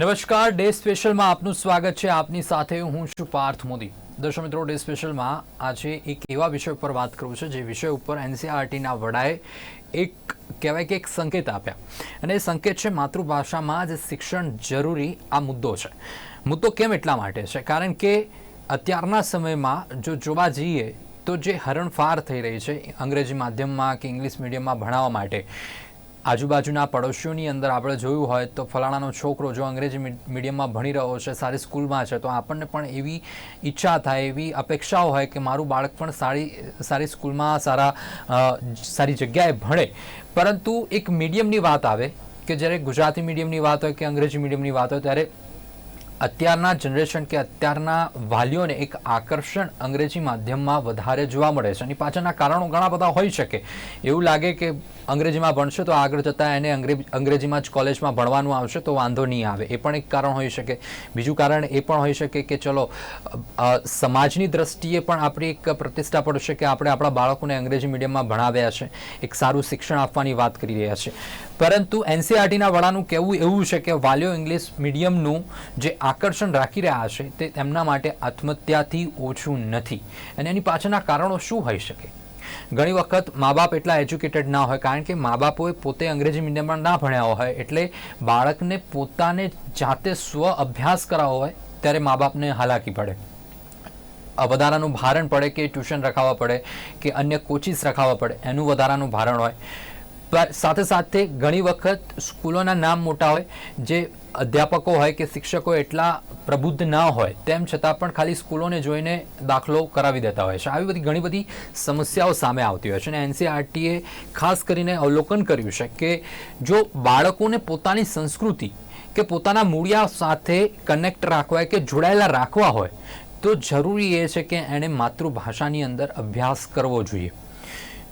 નમસ્કાર, ડે સ્પેશિયલમાં આપનું સ્વાગત છે. આપની સાથે હું છું પાર્થ મોદી. દર્શક મિત્રો, ડે સ્પેશિયલમાં આજે એક એવા વિષય ઉપર વાત કરું છે, જે વિષય ઉપર એનસીઆરટીના વડાએ એક, કહેવાય કે એક સંકેત આપ્યા. અને એ સંકેત છે, માતૃભાષામાં જ શિક્ષણ જરૂરી આ મુદ્દો છે. મુદ્દો કેમ એટલા માટે છે? કારણ કે અત્યારના સમયમાં જો જોવા જઈએ, તો જે હરણફાર થઈ રહી છે, અંગ્રેજી માધ્યમમાં કે ઇંગ્લિશ મીડિયમમાં ભણાવવા માટે આજુબાજુના પડોશીઓની અંદર આપણે જોયું હોય તો ફલાણાનો છોકરો જો અંગ્રેજી મીડિયમમાં ભણી રહ્યો છે, સારી સ્કૂલમાં છે, તો આપણને પણ એવી ઈચ્છા થાય, એવી અપેક્ષાઓ હોય કે મારું બાળક પણ સારી સારી સ્કૂલમાં સારા સારી જગ્યાએ ભણે. પરંતુ એક મીડિયમની વાત આવે કે જ્યારે ગુજરાતી મીડિયમની વાત હોય કે અંગ્રેજી મીડિયમની વાત હોય, ત્યારે અત્યારના જનરેશન કે અત્યારના વાલીઓને એક આકર્ષણ અંગ્રેજી માધ્યમમાં વધારે જોવા મળે છે. અને પાછળના કારણો ઘણા બધા હોઈ શકે. એવું લાગે કે અંગ્રેજીમાં ભણશે તો આગળ જતાં એને અંગ્રેજીમાં જ કોલેજમાં ભણવાનું આવશે તો વાંધો નહીં આવે. એ પણ એક કારણ હોઈ શકે. બીજું કારણ એ પણ હોઈ શકે કે ચલો સમાજની દ્રષ્ટિએ પણ આપણી એક પ્રતિષ્ઠા પડશે કે આપણે આપણા બાળકોને અંગ્રેજી મીડિયમમાં ભણાવ્યા છે. એક સારું શિક્ષણ આપવાની વાત કરી રહ્યા છે. પરંતુ એનસીઆરટીના વડાનું કહેવું એવું છે કે વાલીઓ ઇંગ્લિશ મીડિયમનું જે આકર્ષણ રાખી રહ્યા છે તે તેમના માટે આત્મહત્યાથી ઓછું નથી. અને એની પાછળના કારણો શું હોઈ શકે? ઘણી વખત મા બાપ એટલા એજ્યુકેટેડ ના હોય, કારણ કે મા બાપોએ પોતે અંગ્રેજી મીડિયમમાં ના ભણ્યા હોય, એટલે બાળકને પોતાને જાતે સ્વ અભ્યાસ કરાવવો હોય, ત્યારે મા બાપને હાલાકી પડે. વધારાનું ભારણ પડે કે ટ્યુશન રખાવવા પડે કે અન્ય કોચિસ રખાવવા પડે, એનું વધારાનું ભારણ હોય. સાથે સાથે ઘણી વખત સ્કૂલોના નામ મોટા હોય, જે અધ્યાપકો હોય કે શિક્ષકો એટલા પ્રબુદ્ધ ના હોય, તેમ છતાં પણ ખાલી સ્કૂલોને જોઈને દાખલો કરાવી દેતા હોય છે. આવી બધી ઘણી બધી સમસ્યાઓ સામે આવતી હોય છે અને એનસીઆરટીએ ખાસ કરીને અવલોકન કર્યું છે કે જો બાળકોને પોતાની સંસ્કૃતિ કે પોતાના મૂળિયા સાથે કનેક્ટ રાખવા કે જોડાયેલા રાખવા હોય, તો જરૂરી એ છે કે એણે માતૃભાષાની અંદર અભ્યાસ કરવો જોઈએ.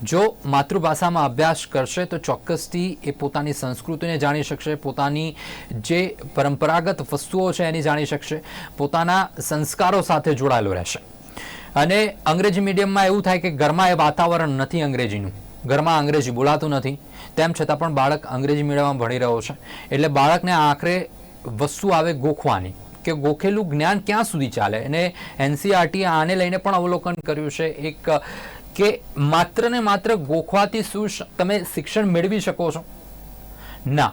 જો માતૃભાષામાં અભ્યાસ કરશે તો ચોક્કસથી એ પોતાની સંસ્કૃતિને જાણી શકશે, પોતાની જે પરંપરાગત વસ્તુઓ છે એની જાણી શકશે, પોતાના સંસ્કારો સાથે જોડાયેલો રહેશે. અને અંગ્રેજી મીડિયમમાં એવું થાય કે ઘરમાં એ વાતાવરણ નથી અંગ્રેજીનું. ઘરમાં અંગ્રેજી બોલાતું નથી. તેમ છતાં પણ બાળક અંગ્રેજી મીડિયમમાં ભણી રહ્યો છે. એટલે બાળકને આખરે વસ્તુ આવે ગોખવાની. કે ગોખેલું જ્ઞાન ક્યાં સુધી ચાલે? અને એનસીઆરટીએ આને લઈને પણ અવલોકન કર્યું છે. એક કે માત્ર ને માત્ર ગોખવાથી શું તમે શિક્ષણ મેળવી શકો છો? ના,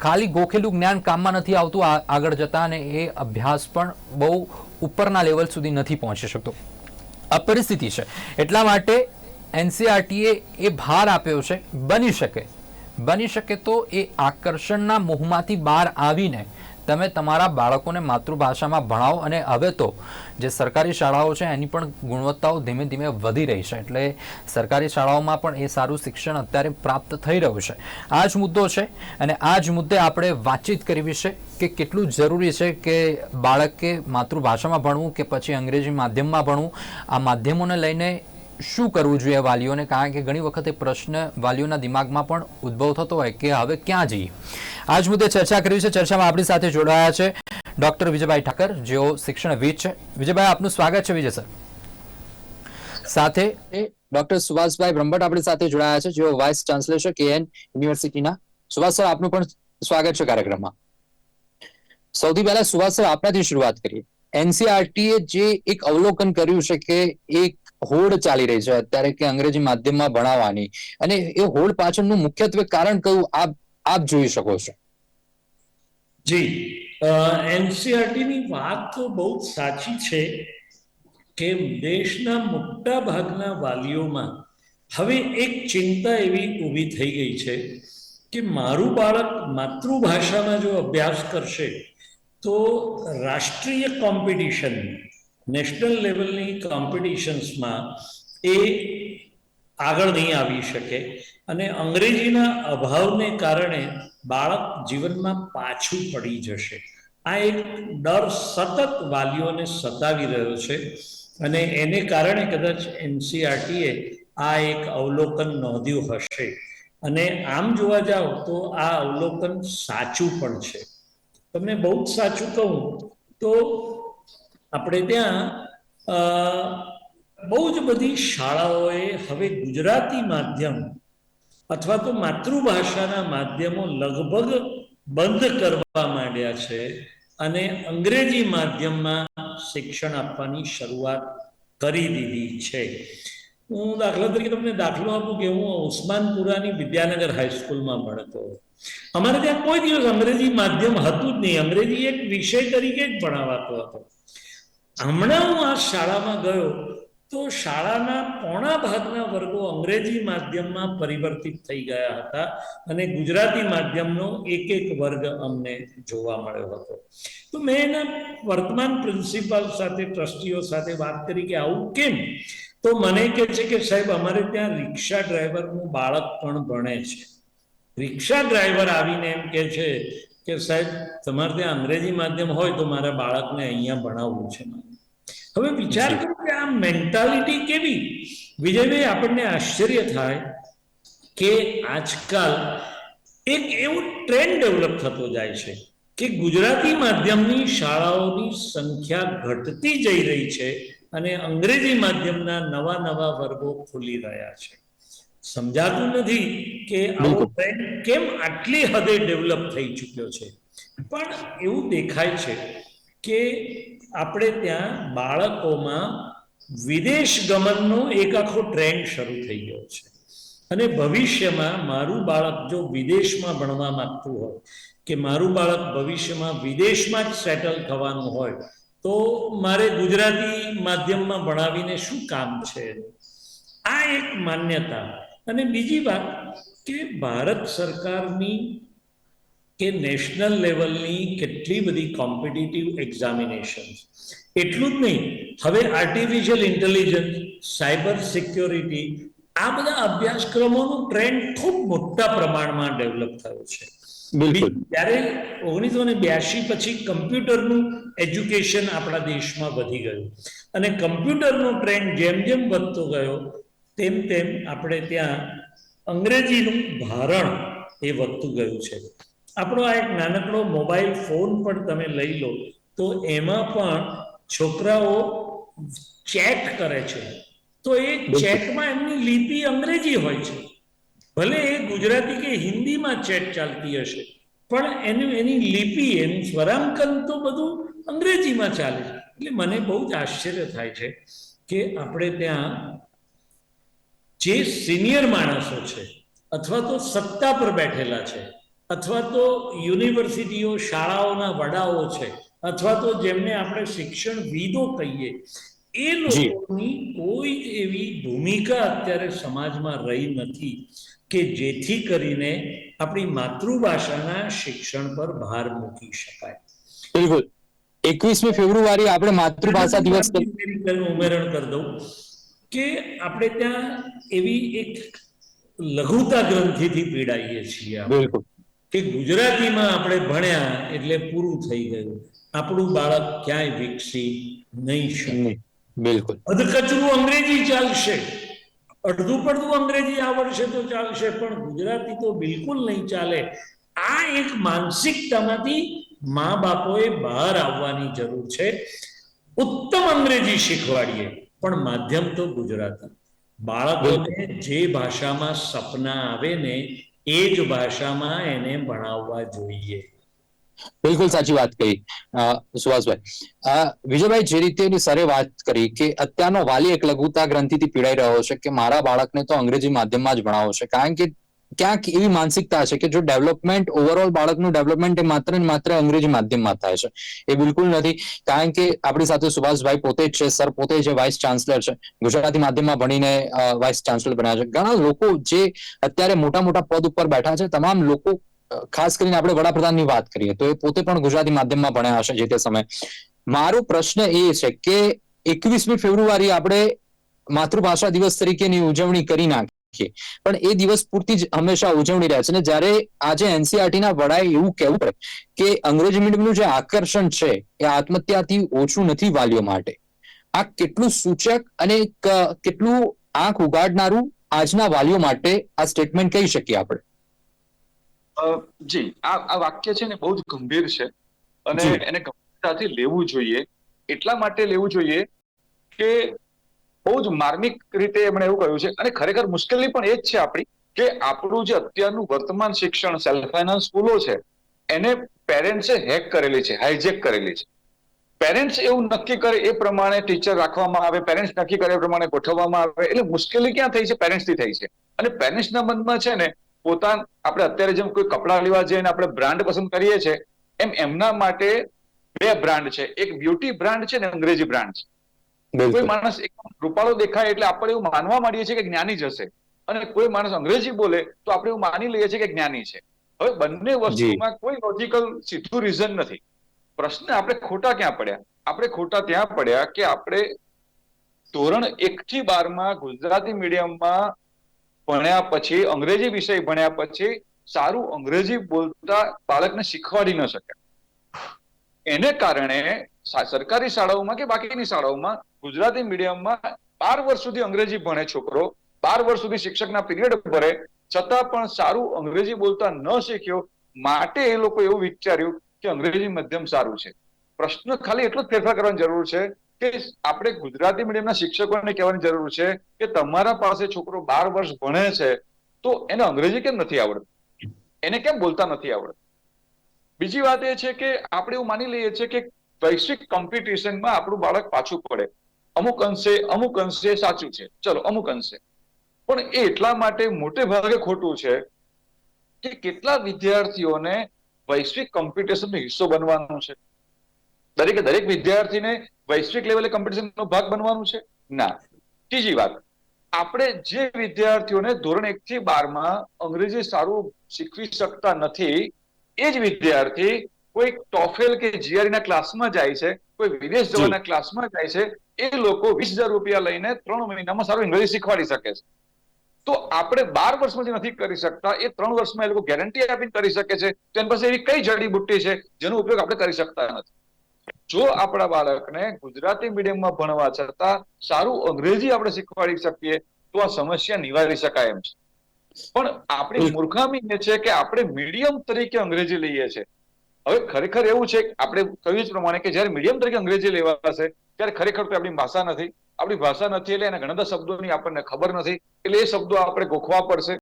ખાલી ગોખેલું જ્ઞાન કામમાં નથી આવતું આગળ જતા અને એ અભ્યાસ પણ બહુ ઉપરના લેવલ સુધી નથી પહોંચી શકતો. આ પરિસ્થિતિ છે. એટલા માટે એનસીઆરટીએ એ ભાર આપ્યો છે. બની શકે. બની શકે તો એ આકર્ષણના મોહમાંથી બહાર આવીને તમે તમારા બાળકોને માતૃભાષામાં ભણાવો અને હવે તો જે સરકારી શાળાઓ છે, એની પણ ગુણવત્તાઓ ધીમે ધીમે વધી રહી છે. એટલે સરકારી શાળાઓમાં પણ એ સારું શિક્ષણ અત્યારે પ્રાપ્ત થઈ રહ્યું છે. આ જ મુદ્દો છે અને આ જ મુદ્દે આપણે વાતચીત કરવી છે કે કેટલું જરૂરી છે કે બાળકે માતૃભાષામાં ભણવું કે પછી અંગ્રેજી માધ્યમમાં ભણવું. આ માધ્યમોને લઈને શું કરવું જોઈએ વાલીઓને? કારણ કે ઘણી વખત પ્રશ્ન વાલીઓના દિમાગમાં પણ ઉદ્ભવ થતો હોય કે હવે ક્યાં જઈએ? આ જ મુદ્દે ચર્ચા કરવી છે. ચર્ચામાં આપણી સાથે જોડાયા છે ડોક્ટર વિજયભાઈ ઠાકર જેઓ શિક્ષણવિદ છે. વિજયભાઈ, આપનું સ્વાગત છે વિજય સર. સાથે ડોક્ટર સુભાષભાઈ બ્રહ્મટ આપણી સાથે જોડાયા છે, જેઓ વાઇસ ચાન્સલર છે કેએન યુનિવર્સિટીના. સુભાષ સર, આપનું પણ સ્વાગત છે કાર્યક્રમમાં. સૌથી પહેલા સુભાષ સર આપનાથી શરૂઆત કરીએ. એનસીઆરટીએ જે એક અવલોકન કર્યું છે કે એક હોડ ચાલી રહી છે, અત્યારે કે અંગ્રેજી માધ્યમમાં ભણાવવાની. અને એ હોડ પાછળનું મુખ્યત્વે કારણ કયું? આપ આપ જોઈ શકો છો. જી. એનસીઆરટીની વાત તો બહુ સાચી છે કે દેશના મોટા ભાગના વાલીઓમાં હવે એક ચિંતા એવી ઊભી થઈ ગઈ છે કે મારું બાળક માતૃભાષામાં જો અભ્યાસ કરશે તો રાષ્ટ્રીય કોમ્પિટિશન નેશનલ લેવલની કોમ્પિટિશન્સમાં એ આગળ નહીં આવી શકે. અને અંગ્રેજીના અભાવને કારણે બાળક જીવનમાં પાછું પડી જશે. આ એક ડર સતત વાલીઓને સતાવી રહ્યો છે અને એને કારણે કદાચ એનસીઆરટીએ આ એક અવલોકન નોંધ્યું હશે. અને આમ જોવા જાઓ તો આ અવલોકન સાચું પણ છે. તમને બહુ જ સાચું કહું તો આપણે ત્યાં બહુ જ બધી શાળાઓએ હવે ગુજરાતી માધ્યમ અથવા તો માતૃભાષાના માધ્યમો લગભગ બંધ કરવા માંડ્યા છે અને અંગ્રેજી માધ્યમમાં શિક્ષણ આપવાની શરૂઆત કરી દીધી છે. હું દાખલા તરીકે તમને દાખલો આપું કે હું ઉસ્માનપુરાની વિદ્યાનગર હાઈસ્કૂલમાં ભણતો. અમારે ત્યાં કોઈ દિવસ અંગ્રેજી માધ્યમ હતું જ નહીં. અંગ્રેજી એક વિષય તરીકે જ ભણાવાતો હતો. હમણાં હું આ શાળામાં ગયો તો શાળાના પોણા ભાગના વર્ગો અંગ્રેજી માધ્યમમાં પરિવર્તિત થઈ ગયા હતા અને ગુજરાતી માધ્યમનો એક એક વર્ગ અમને જોવા મળ્યો હતો. તો મેં એના વર્તમાન પ્રિન્સિપાલ સાથે, ટ્રસ્ટીઓ સાથે વાત કરી કે આવું કેમ? તો મને કહે છે કે સાહેબ, અમારે ત્યાં રિક્ષા ડ્રાઈવરનું બાળક પણ ભણે છે. રિક્ષા ડ્રાઈવર આવીને એમ કે છે કે સાહેબ, તમારે ત્યાં અંગ્રેજી માધ્યમ હોય તો મારા બાળકને અહીંયા ભણાવવું છે. મારે હવે વિચાર કરો કે આ મેન્ટાલિટી કેવી? વિજયભાઈ આપણને આશ્ચર્ય થાય કે આજકાલ એક એવો ટ્રેન્ડ ડેવલપ થતો જાય છે કે ગુજરાતી માધ્યમની શાળાઓની સંખ્યા ઘટતી જઈ રહી છે અને અંગ્રેજી માધ્યમના નવા નવા વર્ગો ખુલી રહ્યા છે. સમજાતું નથી કે આવો ટ્રેન્ડ કેમ આટલી હદે ડેવલપ થઈ ચૂક્યો છે? પણ એવું દેખાય છે કે આપણે ત્યાં બાળકોમાં વિદેશ ગમનનો એક આખો ટ્રેન્ડ શરૂ થઈ ગયો છે. અને ભવિષ્યમાં મારું બાળક જો વિદેશમાં ભણવા માંગતું હોય, કે મારું બાળક ભવિષ્યમાં વિદેશમાં જ સેટલ થવાનું હોય, તો મારે ગુજરાતી માધ્યમમાં ભણાવીને શું કામ છે? આ એક માન્યતા. અને બીજી વાત કે ભારત સરકારની કે નેશનલ લેવલની કેટલી બધી કોમ્પિટિટિવ એક્ઝામિનેશન એટલું જ નહીં હવે આર્ટિફિશિયલ ઇન્ટેલિજન્સ સાયબર સિક્યોરિટી આ બધા અભ્યાસક્રમોનું ટ્રેન્ડ ખૂબ મોટા પ્રમાણમાં ડેવલપ થયો છે. ત્યારે ઓગણીસો ને બ્યાસી પછી કમ્પ્યુટરનું એજ્યુકેશન આપણા દેશમાં વધી ગયું. અને કમ્પ્યુટરનો ટ્રેન્ડ જેમ જેમ વધતો ગયો તેમ તેમ આપણે ત્યાં અંગ્રેજીનું ભારણ એ વધતું ગયું છે. આપણો આ એક નાનકડો મોબાઈલ ફોન પણ તમે લઈ લો તો એમાં પણ છોકરાઓ ચેટ કરે છે. તો એ ચેટમાં એમની લિપિ અંગ્રેજી હોય છે. ભલે એ ગુજરાતી કે હિન્દીમાં ચેટ ચાલતી હશે પણ એનું એની લિપિ એનું સ્વરાંકન તો બધું અંગ્રેજીમાં ચાલે છે. એટલે મને બહુ જ આશ્ચર્ય થાય છે કે આપણે ત્યાં જે સિનિયર માણસો છે અથવા તો સત્તા પર બેઠેલા છે અથવા તો યુનિવર્સિટીઓ શાળાઓના વડાઓ છે અથવા તો જેમને આપણે શિક્ષણ વિદો કહીએ એ લોકોની કોઈ એવી ભૂમિકા અત્યારે સમાજમાં રહી નથી કે જેથી કરીને આપણી માતૃભાષાના શિક્ષણ પર ભાર મૂકી શકાય. બિલકુલ. એકવીસમી ફેબ્રુઆરી આપણે માતૃભાષા દિવસ ઉમેરણ કરી દઉં કે આપણે ત્યાં એવી એક લઘુતા ગ્રંથિથી પીડાઈએ છીએ બિલકુલ. કે ગુજરાતીમાં આપણે ભણ્યા એટલે પૂરું થઈ ગયું. આપણું બાળક ક્યાંય વિકસી નહીં શકે. બિલકુલ. અધકચરું અંગ્રેજી ચાલશે. અડધું પડધું અંગ્રેજી આવડશે તો ચાલશે પણ ગુજરાતી તો બિલકુલ નહીં ચાલે. આ એક માનસિકતામાંથી મા બાપોએ બહાર આવવાની જરૂર છે. ઉત્તમ અંગ્રેજી શીખવાડીએ પણ માધ્યમ તો ગુજરાતી. બાળકોને જે ભાષામાં સપના આવે ને એ જ ભાષામાં એને ભણાવવા જોઈએ. બિલકુલ સાચી વાત કહી સુભાષભાઈ. વિજયભાઈ, જે રીતે સરે વાત કરી કે અત્યારનો વાલી એક લઘુતા ગ્રંથિથી પીડાઈ રહ્યો છે કે મારા બાળકને તો અંગ્રેજી માધ્યમમાં જ ભણાવો છે, કારણ કે ક્યાંક એવી માનસિકતા છે કે જો ડેવલપમેન્ટ ઓવરઓલ બાળકનું ડેવલપમેન્ટ એ માત્ર ને માત્ર અંગ્રેજી માધ્યમમાં થાય છે. એ બિલકુલ નથી. કારણ કે આપણી સાથે સુભાષભાઈ પોતે જ છે, સર પોતે જે વાઇસ ચાન્સલર છે. ગુજરાતી માધ્યમમાં ભણીને વાઇસ ચાન્સલર બન્યા છે. ઘણા લોકો જે અત્યારે મોટા મોટા પદ ઉપર બેઠા છે, તમામ લોકો ખાસ કરીને આપણે વડાપ્રધાનની વાત કરીએ, તો એ પોતે પણ ગુજરાતી માધ્યમમાં ભણ્યા હશે જે તે સમયે. મારો પ્રશ્ન એ છે કે એકવીસમી ફેબ્રુઆરી આપણે માતૃભાષા દિવસ તરીકેની ઉજવણી કરી નાખીએ પણ એ દિવસ પૂરતી જ હંમેશા ઉજવણી રહે છે ને જ્યારે આજે એનસીઆરટી ના વડાએ એવું કહેવું પડે કે અંગ્રેજી મીડિયમનું જે આકર્ષણ છે એ આત્મહત્યાથી ઓછું નથી વાલીઓ માટે. આ કેટલું સૂચક અને કેટલું આંખ ઉગાડનારું આજના વાલીઓ માટે આ સ્ટેટમેન્ટ કહી શકીએ આપણે? જી. આ આ વાક્ય છે ને બહુ જ ગંભીર છે અને એને ગંભીરતાથી લેવું જોઈએ. એટલા માટે લેવું જોઈએ કે બહુ જ માર્મિક રીતે એમણે એવું કહ્યું છે. અને ખરેખર મુશ્કેલી પણ એ જ છે આપણી કે આપણું જે અત્યારનું વર્તમાન શિક્ષણ સેલ્ફ ફાઇનાન્સ સ્કૂલો છે એને પેરેન્ટ્સે હેક કરેલી છે હાઈજેક કરેલી છે. પેરેન્ટ્સ એવું નક્કી કરે એ પ્રમાણે ટીચર રાખવામાં આવે પેરેન્ટ્સ નક્કી કરે એ પ્રમાણે ગોઠવવામાં આવે એટલે મુશ્કેલી ક્યાં થઈ છે? પેરેન્ટ્સથી થઈ છે. અને પેરેન્ટ્સના મનમાં છે ને પોતા આપણે અત્યારે જેમ કોઈ કપડાં લેવા જઈને આપણે બ્રાન્ડ પસંદ કરીએ છીએ એમ એમના માટે બે બ્રાન્ડ છે. એક બ્યુટી બ્રાન્ડ છે ને અંગ્રેજી બ્રાન્ડ છે. કોઈ માણસ એકદમ રૂપાળો દેખાય એટલે આપણે એવું માનવા માંડીએ છીએ કે જ્ઞાની જ હશે. અને કોઈ માણસ અંગ્રેજી બોલે તો આપણે એવું માની લઈએ છીએ કે જ્ઞાની છે. હવે બંને વસ્તુમાં કોઈ લોજિકલ સીધું રીઝન નથી. પ્રશ્ન આપણે ખોટા ક્યાં પડ્યા? આપણે ખોટા ત્યાં પડ્યા કે આપણે ધોરણ એક થી બારમાં ગુજરાતી મીડિયમમાં ભણ્યા પછી અંગ્રેજી વિષય ભણ્યા પછી સારું અંગ્રેજી બોલતા બાળકને શીખવાડી ન શક્યા. એને કારણે સરકારી શાળાઓમાં કે બાકીની શાળાઓમાં ગુજરાતી મીડિયમમાં બાર વર્ષ સુધી અંગ્રેજી ભણે છોકરો, બાર વર્ષ સુધી શિક્ષકના પીરિયડ ભરે, છતાં પણ સારું અંગ્રેજી બોલતા ન શીખ્યો, માટે એ લોકો એવું વિચાર્યું કે અંગ્રેજી માધ્યમ સારું છે. પ્રશ્ન ખાલી એટલો જ ફેરફાર કરવાની જરૂર છે કે આપણે ગુજરાતી મીડિયમના શિક્ષકોને કહેવાની જરૂર છે કે તમારા પાસે છોકરો બાર વર્ષ ભણે છે, તો એને અંગ્રેજી કેમ નથી આવડતું? એને કેમ બોલતા નથી આવડતું? બીજી વાત એ છે કે આપણે એવું માની લઈએ છીએ કે વૈશ્વિક કોમ્પિટિશનમાં આપણું બાળક પાછું પડે. અમુક અંશે અમુક અંશે સાચું છે. ચલો, અમુક અંશે. પણ એ એટલા માટે મોટે ભાગે ખોટું છે કે કેટલા વિદ્યાર્થીઓને વૈશ્વિક કોમ્પિટિશનનો હિસ્સો બનવાનું છે? દરેકે દરેક વિદ્યાર્થીને વૈશ્વિક લેવલે કોમ્પિટિશનનો ભાગ બનવાનું છે? ના. ત્રીજી વાત. આપણે જે વિદ્યાર્થીઓને ધોરણ એક થી બારમાં અંગ્રેજી સારું શીખવી શકતા નથી, એ જ વિદ્યાર્થી કોઈ ટોફેલ કે જીઆરઈના ક્લાસમાં જાય છે કોઈ વિદેશ જવાના ક્લાસમાં જાય છે એ લોકો વીસ હજાર રૂપિયા લઈને ત્રણ મહિનામાં સારું અંગ્રેજી શીખવાડી શકે છે. તો આપણે બાર વર્ષમાં જે નથી કરી શકતા એ ત્રણ વર્ષમાં એ લોકો ગેરંટી આપીને કરી શકે છે તો એની પાસે એવી કઈ જડીબુટ્ટી છે જેનો ઉપયોગ આપણે કરી શકતા નથી. જો આપણા બાળકને ગુજરાતી મીડિયમમાં ભણવા છતાં સારું અંગ્રેજી આપણે શીખવાડી શકીએ તો આ સમસ્યા નિવારી શકાય એમ છે. પણ આપણી મૂર્ખામી એ છે કે આપણે મીડિયમ તરીકે અંગ્રેજી લઈએ છીએ હવે ખરેખર એવું છે આપણે કહ્યું જ પ્રમાણે કે જ્યારે મીડિયમ તરીકે અંગ્રેજી લેવાશે, ત્યારે ખરેખર તો આપણી ભાષા નથી. આપણી ભાષા નથી એટલે એના ઘણા બધા શબ્દોની આપણને ખબર નથી. એટલે એ શબ્દો આપણે ગોખવા પડશે.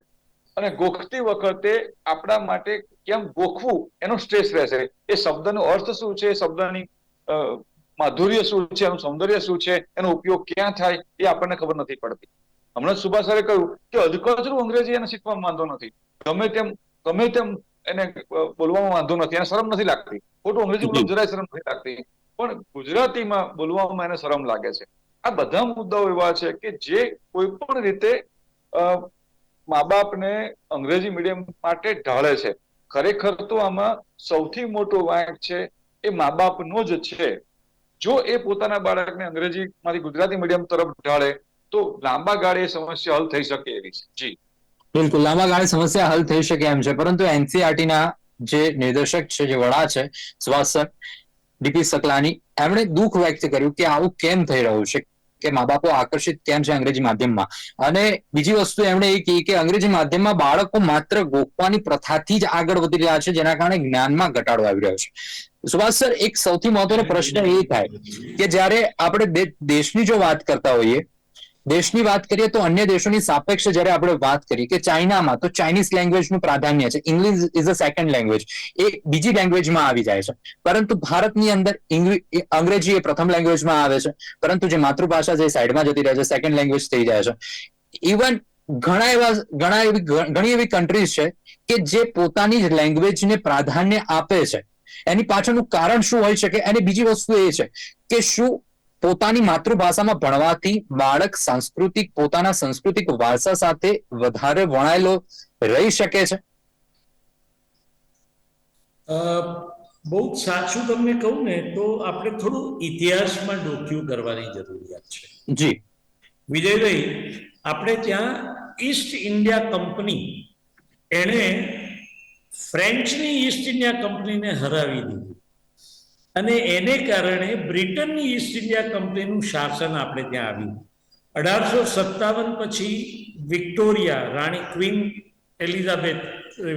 અને ગોખતી વખતે આપણા માટે કેમ ગોખવું એનો સ્ટ્રેસ રહેશે. એ શબ્દનો અર્થ શું છે? શબ્દની માધુર્ય શું છે? એનું સૌંદર્ય શું છે? એનો ઉપયોગ ક્યાં થાય? એ આપણને ખબર નથી પડતી. હમણાં સુભાષ સરે કહ્યું કે અધકચરું અંગ્રેજી એને શીખવામાં માંધો નથી. ગમે તેમ ગમે તેમ એને બોલવામાં વાંધો નથી, એને શરમ નથી લાગતી. ખોટું અંગ્રેજી બોલવું જરાય શરમ નથી લાગતી. પણ ગુજરાતીમાં બોલવામાં એને શરમ લાગે છે. આ બધા મુદ્દાઓ એવા છે કે જે કોઈ પણ રીતે મા બાપને અંગ્રેજી મીડિયમ માટે ઢાળે છે. ખરેખર તો આમાં સૌથી મોટો વાંક છે એ મા બાપનો જ છે. જો એ પોતાના બાળકને અંગ્રેજીમાંથી ગુજરાતી મીડિયમ તરફ ઢાળે, તો લાંબા ગાળે એ સમસ્યા હલ થઈ શકે એવી છે. જી. બિલકુલ. લાંબા ગાળે સમસ્યા હલ થઈ શકે એમ છે. પરંતુ એનસીઆરટી ના જે નિર્દેશક છે, જે વડા છે સર, ડીપી સકલાની, એમણે દુઃખ વ્યક્ત કર્યું કે આવું કેમ થઈ રહ્યું છે કે મા બાપો આકર્ષિત કેમ છે અંગ્રેજી માધ્યમમાં? અને બીજી વસ્તુ એમણે એ કહી કે અંગ્રેજી માધ્યમમાં બાળકો માત્ર ગોખવાની પ્રથાથી જ આગળ વધી રહ્યા છે, જેના કારણે જ્ઞાનમાં ઘટાડો આવી રહ્યો છે. સુભાષ સર, એક સૌથી મહત્વનો પ્રશ્ન એ થાય કે જ્યારે આપણે દેશની જો વાત કરતા હોઈએ દેશની વાત કરીએ તો અન્ય દેશોની સાપેક્ષે જ્યારે આપણે વાત કરીએ કે ચાઇનામાં, તો ચાઇનીઝ લેંગ્વેજનું પ્રાધાન્ય છે. English is a second language એ બીજી લેંગ્વેજમાં આવી જાય છે. પરંતુ ભારતની અંદર અંગ્રેજી એ પ્રથમ લેંગ્વેજમાં આવે છે. પરંતુ જે માતૃભાષા છે એ સાઈડમાં જતી રહે છે સેકન્ડ લેંગ્વેજ થઈ જાય છે. ઇવન ઘણા એવા, ઘણા એવી, ઘણી એવી કન્ટ્રીઝ છે કે જે પોતાની જ લેંગ્વેજને પ્રાધાન્ય આપે છે. એની પાછળનું કારણ શું હોઈ શકે અને બીજી વસ્તુ એ છે કે શું પોતાની માતૃભાષામાં ભણવાથી બાળક સાંસ્કૃતિક પોતાના સાંસ્કૃતિક વારસા સાથે વધારે વણાયેલો રહી શકે છે? બહુ સાચું તમને કહું ને તો આપણે થોડું ઇતિહાસમાં ડોક્યું કરવાની જરૂરિયાત છે. જી. વિજયભાઈ આપણે ત્યાં ઈસ્ટ ઇન્ડિયા કંપની એણે ફ્રેન્ચની ઈસ્ટ ઇન્ડિયા કંપનીને હરાવી દીધી. અને એને કારણે બ્રિટનની ઈસ્ટ ઇન્ડિયા કંપનીનું શાસન આપણે ત્યાં આવ્યું અઢારસો સત્તાવન પછી વિક્ટોરિયા, રાણી ક્વીન એલિઝાબેથ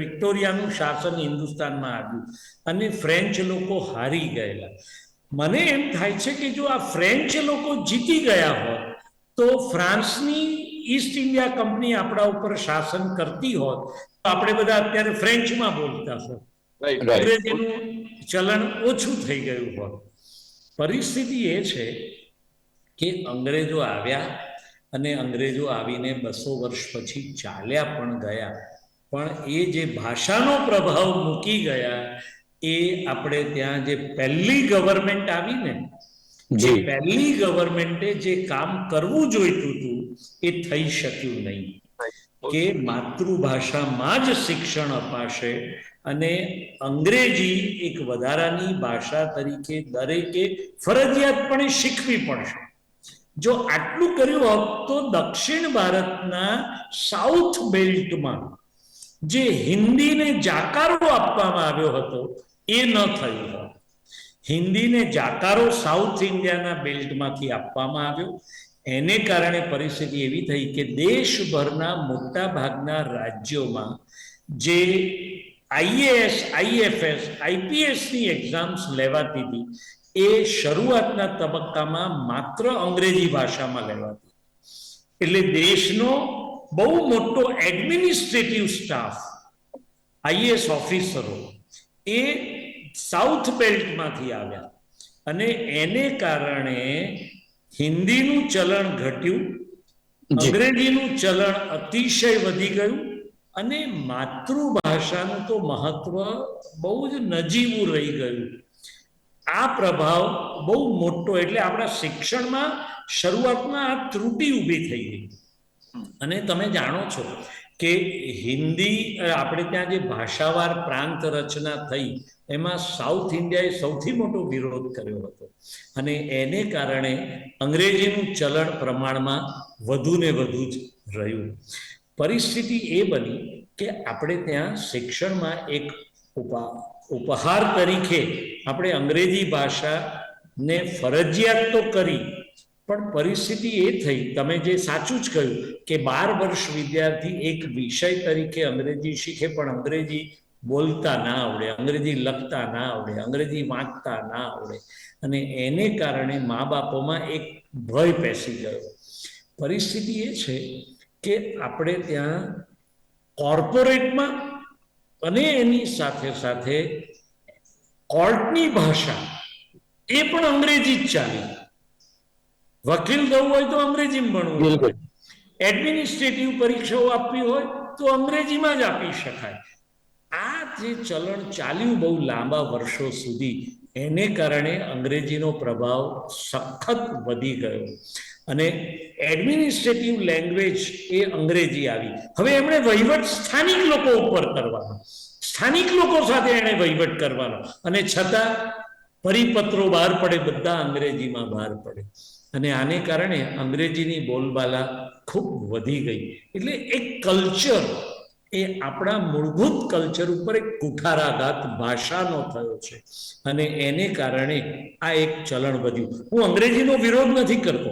વિક્ટોરિયાનું શાસન હિન્દુસ્તાનમાં આવ્યું અને ફ્રેન્ચ લોકો હારી ગયેલા મને એમ થાય છે કે જો આ ફ્રેન્ચ લોકો જીતી ગયા હોત, તો ફ્રાન્સની ઈસ્ટ ઇન્ડિયા કંપની આપણા ઉપર શાસન કરતી હોત, તો આપણે બધા અત્યારે ફ્રેન્ચમાં બોલતા હોત. અંગ્રેજીનું ચલણ ઓછું થઈ ગયું હોત. પરિસ્થિતિ એ છે કે અંગ્રેજો આવ્યા અને અંગ્રેજો આવીને બસો વર્ષ પછી ચાલ્યા પણ ગયા. પણ એ જે ભાષાનો પ્રભાવ મૂકી ગયા એ આપણે ત્યાં જે પહેલી ગવર્મેન્ટ આવી ને જે. પહેલી ગવર્મેન્ટે જે કામ કરવું જોઈતું હતું એ થઈ શક્યું નહીં. કે માતૃભાષામાં જ શિક્ષણ અપાશે અને અંગ્રેજી એક વધારાની ભાષા તરીકે દરેકે ફરજિયાતપણે શીખવી પડશે. જો આટલું કર્યું હોત તો દક્ષિણ ભારતના સાઉથ બેલ્ટમાં જે હિન્દીને જાકારો આપવામાં આવ્યો હતો એ ન થયું હોત. હિન્દીને જાકારો સાઉથ ઇન્ડિયાના બેલ્ટમાંથી આપવામાં આવ્યો. એને કારણે પરિસ્થિતિ એવી થઈ કે દેશભરના મોટા ભાગના રાજ્યોમાં જે આઈએએસ, આઈએફએસ આઈપીએસની એક્ઝામ્સ લેવાતી હતી, એ શરૂઆતના તબક્કામાં માત્ર અંગ્રેજી ભાષામાં લેવાતી. એટલે દેશનો બહુ મોટો એડમિનિસ્ટ્રેટિવ સ્ટાફ આઈએએસ ઓફિસરો એ સાઉથ બેલ્ટમાંથી આવ્યા. અને એને કારણે હિન્દીનું ચલણ ઘટ્યું અંગ્રેજીનું ચલણ અતિશય વધી ગયું અને માતૃભાષાનું તો મહત્વ બહુ જ નજીવું રહી ગયું. આ પ્રભાવ બહુ મોટો એટલે આપણા શિક્ષણમાં શરૂઆતમાં આ ત્રુટી ઊભી થઈ ગઈ. અને તમે જાણો છો કે હિન્દી આપણે ત્યાં જે ભાષાવાર પ્રાંત રચના થઈ એમાં સાઉથ ઇન્ડિયાએ સૌથી મોટો વિરોધ કર્યો હતો. અને એને કારણે અંગ્રેજીનું ચલણ પ્રમાણમાં વધુ ને વધુ જ રહ્યું. પરિસ્થિતિ એ બની કે આપણે ત્યાં શિક્ષણમાં એક ઉપા, ઉપહાર તરીકે આપણે અંગ્રેજી ભાષાને ફરજિયાત તો કરી, પણ પરિસ્થિતિ એ થઈ, તમે જે સાચું જ કહ્યું કે બાર વર્ષ વિદ્યાર્થી એક વિષય તરીકે અંગ્રેજી શીખે, પણ અંગ્રેજી બોલતા ના આવડે અંગ્રેજી લખતા ના આવડે અંગ્રેજી વાંચતા ના આવડે. અને એને કારણે મા બાપોમાં એક ભય પેસી ગયો. પરિસ્થિતિ એ છે કે આપણે ત્યાં કોર્પોરેટમાં અને એની સાથે સાથે કોર્ટની ભાષા એ પણ અંગ્રેજી જ ચાલી. વકીલ થવું હોય તો અંગ્રેજીમાં ભણવું એડમિનિસ્ટ્રેટિવ પરીક્ષાઓ આપવી હોય તો અંગ્રેજીમાં જ આપી શકાય. જે ચલણ ચાલ્યું બહુ લાંબા વર્ષો સુધી, એને કારણે અંગ્રેજીનો પ્રભાવ સખત વધી ગયો. અને એડમિનિસ્ટ્રેટિવ લેંગ્વેજ એ અંગ્રેજી આવી. હવે એમણે વહીવટ સ્થાનિક લોકો ઉપર કરવાનો. સ્થાનિક લોકો સાથે એણે વહીવટ કરવાનો. અને છતાં પરિપત્રો બહાર પડે, બધા અંગ્રેજીમાં બહાર પડે. અને આને કારણે અંગ્રેજીની બોલબાલા ખૂબ વધી ગઈ. એટલે એક કલ્ચર એ આપણા મૂળભૂત કલ્ચર ઉપર એક કુઠારાઘાત ભાષાનો થયો છે. અને એને કારણે આ એક ચલણ વધ્યું. હું અંગ્રેજીનો વિરોધ નથી કરતો.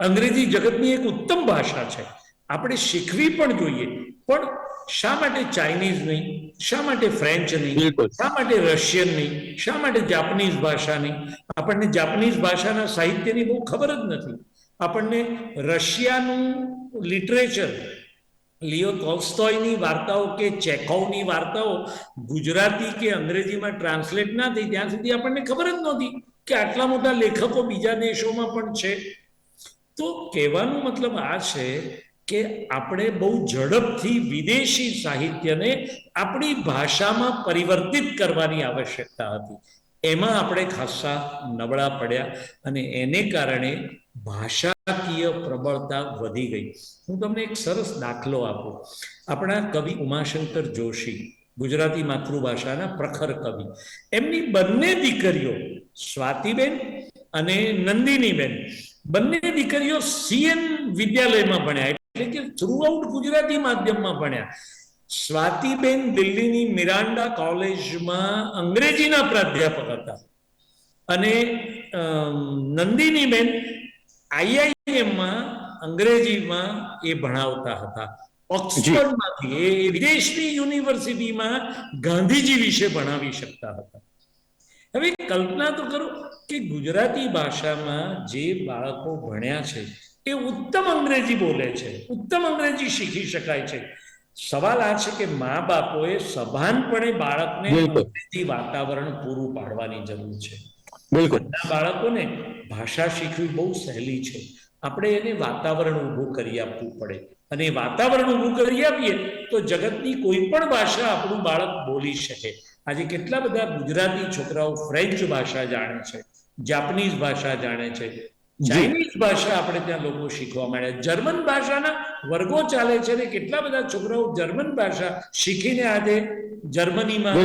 અંગ્રેજી જગતની એક ઉત્તમ ભાષા છે. આપણે શીખવી પણ જોઈએ. પણ શા માટે ચાઇનીઝ નહીં? શા માટે ફ્રેન્ચ નહીં? શા માટે રશિયન નહીં? શા માટે જાપાનીઝ ભાષા નહીં? આપણને જાપાનીઝ ભાષાના સાહિત્યની બહુ ખબર જ નથી. આપણને રશિયાનું લિટરેચર લિયો ટોલ્સ્ટોયની વાર્તાઓ કે ચેકોવની વાર્તાઓ ગુજરાતી કે અંગ્રેજીમાં ટ્રાન્સલેટ ના થઈ ત્યાં સુધી આપણને ખબર જ નહોતી કે આટલા મોટા લેખકો બીજા દેશોમાં પણ છે. તો કહેવાનો મતલબ આ છે કે આપણે બહુ ઝડપથી વિદેશી સાહિત્યને આપણી ભાષામાં પરિવર્તિત કરવાની આવશ્યકતા હતી. એમાં આપણે ખાસ્સા નબળા પડ્યા અને એને કારણે ભાષાકીય પ્રબળતા વધી ગઈ. હું તમને એક સરસ દાખલો આપું. આપણા કવિ ઉમાશંકર જોશી, ગુજરાતી માતૃભાષાના પ્રખર કવિ. એમની બંને દીકરીઓ સ્વાતિબેન અને નંદિનીબેન. બંને દીકરીઓ સીએન વિદ્યાલયમાં ભણ્યા, એટલે કે થ્રુઆઉટ ગુજરાતી માધ્યમમાં ભણ્યા. સ્વાતિબેન દિલ્હીની મિરાન્ડા કોલેજમાં અંગ્રેજીના પ્રાધ્યાપક હતા. અને નંદિનીબેન આઈઆઈએમમાં અંગ્રેજીમાં એ ભણાવતા હતા. ઓક્સફર્ડમાંથી એ વિદેશની યુનિવર્સિટીમાં ગાંધીજી વિશે ભણાવી શકતા હતા. હવે કલ્પના તો કરો કે ગુજરાતી ભાષામાં જે બાળકો ભણ્યા છે એ ઉત્તમ અંગ્રેજી બોલે છે ઉત્તમ અંગ્રેજી શીખી શકાય છે. સવાલ આ છે કે મા બાપોએ સભાનપણે બાળકને અંગ્રેજી વાતાવરણ પૂરું પાડવાની જરૂર છે. બિલકુલ. બાળકોને ભાષા શીખવી બહુ સહેલી છે. આપણે એને વાતાવરણ ઊભું કરી આપવું પડે. અને વાતાવરણ ઊભું કરી આપીએ તો જગતની કોઈ પણ ભાષા આપણું બાળક બોલી શકે. આજે કેટલા બધા ગુજરાતી છોકરાઓ ફ્રેન્ચ ભાષા જાણે છે જાપાનીઝ ભાષા જાણે છે. ચાઇનીઝ ભાષા આપણે ત્યાં લોકો શીખવા માંડ્યા. જર્મન ભાષાના વર્ગો ચાલે છે ને કેટલા બધા છોકરાઓ જર્મન ભાષા શીખીને આજે જર્મનીમાં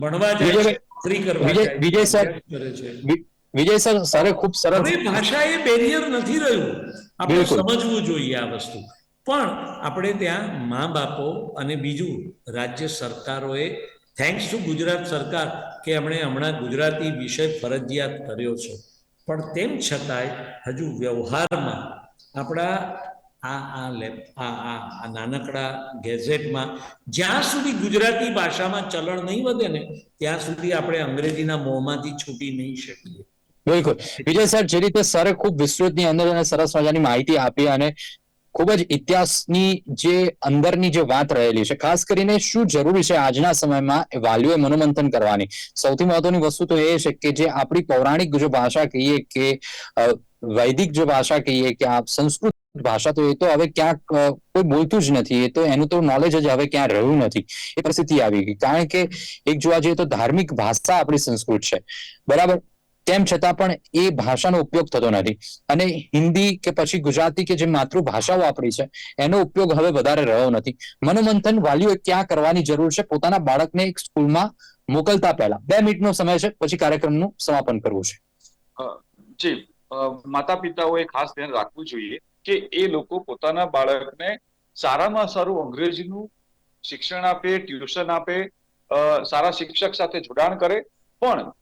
ભણવા જાય છે. વિજય- સર, વિજય સર સરે ખૂબ સરસ ભાષા એ બેરિયર નથી રહ્યું. આપણે સમજવું જોઈએ આ વસ્તુ. પણ આપણે ત્યાં મા બાપો અને બીજું રાજ્ય સરકારોએ થેન્ક્સ ટુ ગુજરાત સરકાર કે એમણે હમણાં ગુજરાતી વિષય ફરજિયાત કર્યો છે. પણ તેમ છતાંય હજુ વ્યવહારમાં આપણા આ આ આ નાનકડા ગેઝેટમાં જ્યાં સુધી ગુજરાતી ભાષામાં ચલણ નહીં વધે ને, ત્યાં સુધી આપણે અંગ્રેજીના મોંમાંથી છૂટી નહીં શકીએ. બિલકુલ. વિજય સર, જે રીતે સરે ખૂબ વિસ્તૃતની અંદર અને સરસ મજાની માહિતી આપી અને ખૂબ જ ઇતિહાસની જે અંદરની જે વાત રહેલી છે, ખાસ કરીને શું જરૂરી છે આજના સમયમાં વાલીઓએ મનોમંથન કરવાની? સૌથી મહત્વની વસ્તુ તો એ છે કે જે આપણી પૌરાણિક જો ભાષા કહીએ કે વૈદિક જો ભાષા કહીએ કે આ સંસ્કૃત ભાષા, તો એ તો હવે ક્યાંક કોઈ બોલતું જ નથી. એ તો, એનું તો નોલેજ જ હવે ક્યાં રહ્યું નથી. એ પરિસ્થિતિ આવી ગઈ. કારણ કે એક જોવા જઈએ તો ધાર્મિક ભાષા આપણી સંસ્કૃત છે. બરાબર? તેમ છતાં પણ એ ભાષાનો ઉપયોગ થતો નથી. અને હિન્દી કે પછી ગુજરાતી કે જે માતૃભાષાઓ આપણી છે, એનો ઉપયોગ હવે વધારે રહ્યો નથી. મનોમંથન વાલીઓએ ક્યાં કરવાની જરૂર છે? પોતાના બાળકને એક સ્કૂલમાં મોકલતા પહેલા. બે મિનિટનો સમય છે. પછી કાર્યક્રમનું સમાપન કરવું છે. જી. માતા પિતાઓએ ખાસ ધ્યાન રાખવું જોઈએ કે એ લોકો પોતાના બાળકને સારામાં સારું અંગ્રેજીનું શિક્ષણ આપે, ટ્યુશન આપે સારા શિક્ષક સાથે જોડાણ કરે, પણ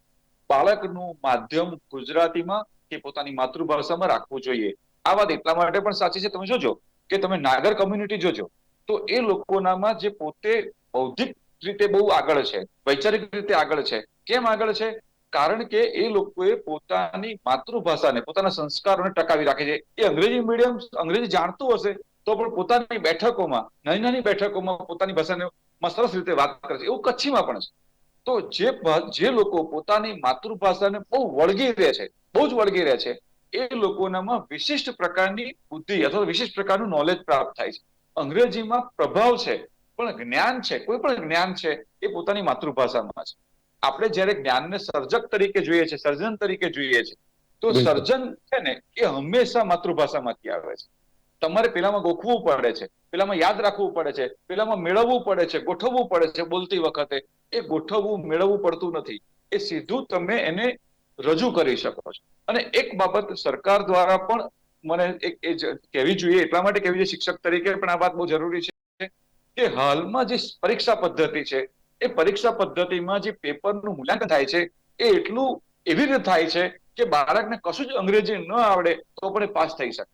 બાળકનું માધ્યમ ગુજરાતીમાં કે પોતાની માતૃભાષામાં રાખવું જોઈએ. આ વાત એટલા માટે પણ સાચી છે. તમે જોજો કે તમે નાગર કમ્યુનિટી જોજો, તો એ લોકોનામાં જે પોતે બૌદ્ધિક રીતે બહુ આગળ છે, વૈચારિક રીતે આગળ છે, કેમ આગળ છે? કારણ કે એ લોકોએ પોતાની માતૃભાષાને, પોતાના સંસ્કારોને ટકાવી રાખે છે. એ અંગ્રેજી મીડિયમ અંગ્રેજી જાણતું હશે તો પણ પોતાની બેઠકોમાં, નાની નાની બેઠકોમાં પોતાની ભાષાને સરસ રીતે વાત કરે છે. એવું કચ્છીમાં પણ છે. તો જે જે લોકો પોતાની માતૃભાષાને બહુ વળગી રહે છે, બહુ જ વળગી રહે છે, એ લોકોનામાં વિશિષ્ટ પ્રકારની બુદ્ધિ અથવા વિશિષ્ટ પ્રકારનું નોલેજ પ્રાપ્ત થાય છે. અંગ્રેજીમાં પ્રભાવ છે, પણ જ્ઞાન છે, કોઈ પણ જ્ઞાન છે, એ પોતાની માતૃભાષામાં છે. આપણે જ્યારે જ્ઞાનને સર્જક તરીકે જોઈએ છે સર્જન તરીકે જોઈએ છે તો સર્જન છે ને એ હંમેશા માતૃભાષામાંથી આવે છે. તમારે પેલામાં ગોખવું પડે છે પેલામાં યાદ રાખવું પડે છે પેલામાં મેળવવું પડે છે ગોઠવવું પડે છે બોલતી વખતે. એ ગોઠવવું મેળવવું પડતું નથી. એ સીધું તમે એને રજૂ કરી શકો છો. અને એક બાબત સરકાર દ્વારા પણ મને એક એ કહેવી જોઈએ એટલા માટે કહેવી જોઈએ શિક્ષક તરીકે પણ આ વાત બહુ જરૂરી છે કે હાલમાં જે પરીક્ષા પદ્ધતિ છે એ પરીક્ષા પદ્ધતિમાં જે પેપરનું મૂલ્યાંકન થાય છે એ એટલું એવી રીતે થાય છે કે બાળકને કશું જ અંગ્રેજી ન આવડે તો પણ એ પાસ થઈ શકે.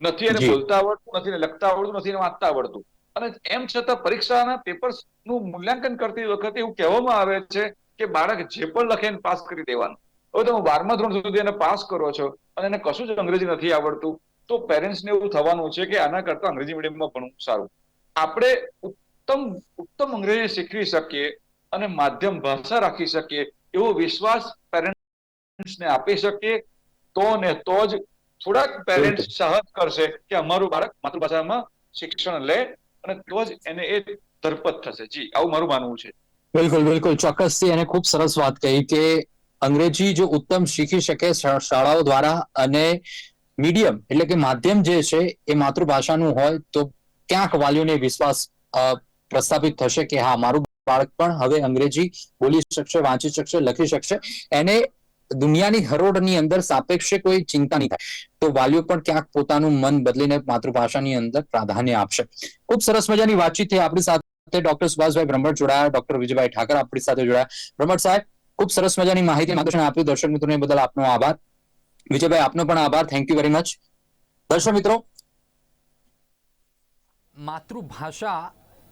નથી એને બોલતા આવડતું નથી લખતા આવડતું નથી એને વાંચતા આવડતું. અને એમ છતાં પરીક્ષાના પેપર્સનું મૂલ્યાંકન કરતી વખતે એવું કહેવામાં આવે છે કે બાળક જે પણ લખે એને પાસ કરી દેવાનું. હવે તમે બારમા ધોરણ સુધી એને પાસ કરો છો અને એને કશું જ અંગ્રેજી નથી આવડતું તો પેરેન્ટ્સને એવું થવાનું છે કે આના કરતા અંગ્રેજી મીડિયમમાં ભણવું સારું. આપણે ઉત્તમ ઉત્તમ અંગ્રેજી શીખવી શકીએ અને માધ્યમ ભાષા રાખી શકીએ એવો વિશ્વાસ પેરેન્ટ્સને આપી શકીએ તો ને તો જ થોડાક પેરેન્ટ્સ સહજ કરશે કે અમારું બાળક માતૃભાષામાં શિક્ષણ લે અને તો જ એને એ ધરપત થશે. જી આવું મારું માનવું છે. બિલકુલ બિલકુલ. ચોક્કસથી એને ખૂબ સરસ વાત કહી કે અંગ્રેજી જો ઉત્તમ શીખી શકે શાળાઓ દ્વારા અને મીડિયમ એટલે કે માધ્યમ જે છે એ માતૃભાષાનું હોય તો ક્યાંક વાલીઓને વિશ્વાસ પ્રસ્થાપિત થશે કે હા, મારું બાળક પણ હવે અંગ્રેજી બોલી શકશે, વાંચી શકશે, લખી શકશે. એને દુનિયાની હરોળની અંદર સાપેક્ષે કોઈ ચિંતા નહીં થાય. તો વાલીઓ પણ ક્યાંક પોતાનું મન બદલીને માતૃભાષાની અંદર પ્રાધાન્ય આપશે. ખૂબ સરસ મજાની વાતચીત થઈ આપણી સાથે. ડોક્ટર સુભાષભાઈ બ્રહ્મણ જોડાયા, ડોક્ટર વિજયભાઈ ઠાકર આપણી સાથે જોડાયા. બ્રહ્મણ સાહેબ, ખૂબ સરસ મજાની માહિતી માર્ગદર્શન આપ્યું. દર્શક મિત્રોને બદલ આપનો આભાર. વિજયભાઈ, આપનો પણ આભાર. થેન્ક યુ વેરી મચ દર્શક મિત્રો. માતૃભાષા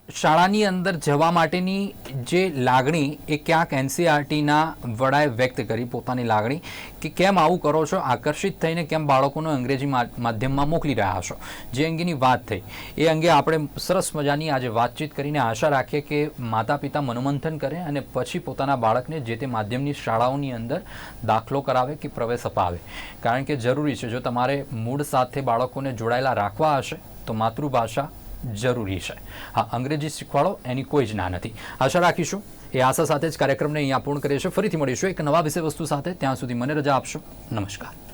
શાળાની અંદર જવા માટેની જે લાગણી એ ક્યાંક એનસીઆરટીના વડાએ વ્યક્ત કરી, પોતાની લાગણી કે કેમ આવું કરો છો, આકર્ષિત થઈને કેમ બાળકોને અંગ્રેજી માધ્યમમાં મોકલી રહ્યા છો? જે અંગેની વાત થઈ. એ અંગે આપણે સરસ મજાની આજે વાતચીત કરીને આશા રાખીએ કે માતા પિતા મનોમંથન કરે અને પછી પોતાના બાળકને જે તે માધ્યમની શાળાઓની અંદર દાખલો કરાવે કે પ્રવેશ અપાવે. કારણ કે જરૂરી છે, જો તમારે મૂળ સાથે બાળકોને જોડાયેલા રાખવા હશે, તો માતૃભાષા જરૂરી છે. હા, અંગ્રેજી શીખવાડો, એની કોઈ જ ના નથી. આશા રાખીશું એ આશા સાથે જ કાર્યક્રમને અહીંયા પૂર્ણ કરીએ છીએ. ફરીથી મળીશું એક નવા વિષય વસ્તુ સાથે. ત્યાં સુધી મને રજા આપશો. નમસ્કાર.